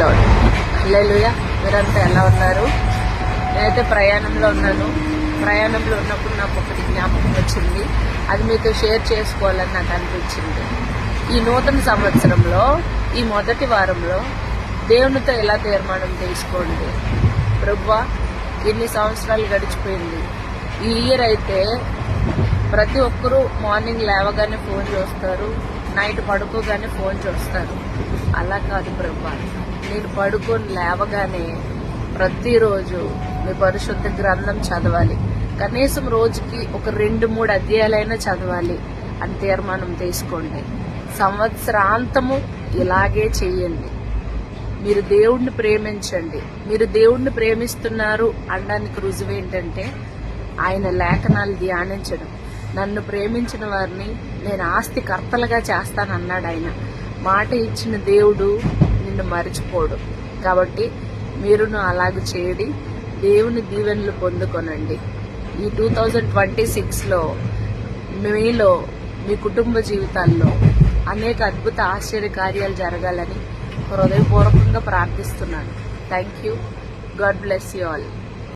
Lord లేలుయా మీరంతా ఎలా ఉన్నారు? నేనైతే ప్రయాణంలో ఉన్నాను. ప్రయాణంలో ఉన్నప్పుడు నాకు ఒకటి జ్ఞాపకం వచ్చింది. అది మీతో షేర్ చేసుకోవాలని నాకు అనిపించింది. ఈ నూతన సంవత్సరంలో ఈ మొదటి వారంలో దేవునితో ఎలా తీర్మానం తీసుకోండి? ప్రభువా ఎన్ని సంవత్సరాలు గడిచిపోయింది? ఈ ఇయర్ అయితే ప్రతి ఒక్కరూ మార్నింగ్ లేవగానే ఫోన్ చూస్తారు. నైట్ పడుకోగానే ఫోన్ చూస్తారు. అలా కాదు బ్రహ్మ నేను పడుకొని లేవగానే ప్రతిరోజు మీ పరిశుద్ధ గ్రంథం చదవాలి. కనీసం రోజుకి ఒక రెండు మూడు అధ్యాయాలైనా చదవాలి. అని తీర్మానం తీసుకోండి. సంవత్సరాంతము ఇలాగే చేయండి. మీరు దేవుణ్ణి ప్రేమించండి. మీరు దేవుణ్ణి ప్రేమిస్తున్నారు అనడానికి రుజువు ఏంటంటే ఆయన లేఖనాలు ధ్యానించడం. నన్ను ప్రేమించిన వారిని నేను ఆస్తి కర్తలుగా చేస్తానన్నాడు ఆయన. మాట ఇచ్చిన దేవుడు నిన్ను మరిచిపోడు. కాబట్టి మీరును అలాగ చేయడి. దేవుని దీవెనలు పొందుకొనండి. ఈ టూ థౌజండ్ ట్వంటీ సిక్స్లో మీలో మీ కుటుంబ జీవితాల్లో అనేక అద్భుత ఆశ్చర్య కార్యాలు జరగాలని హృదయపూర్వకంగా ప్రార్థిస్తున్నాను. Thank you. God bless you all.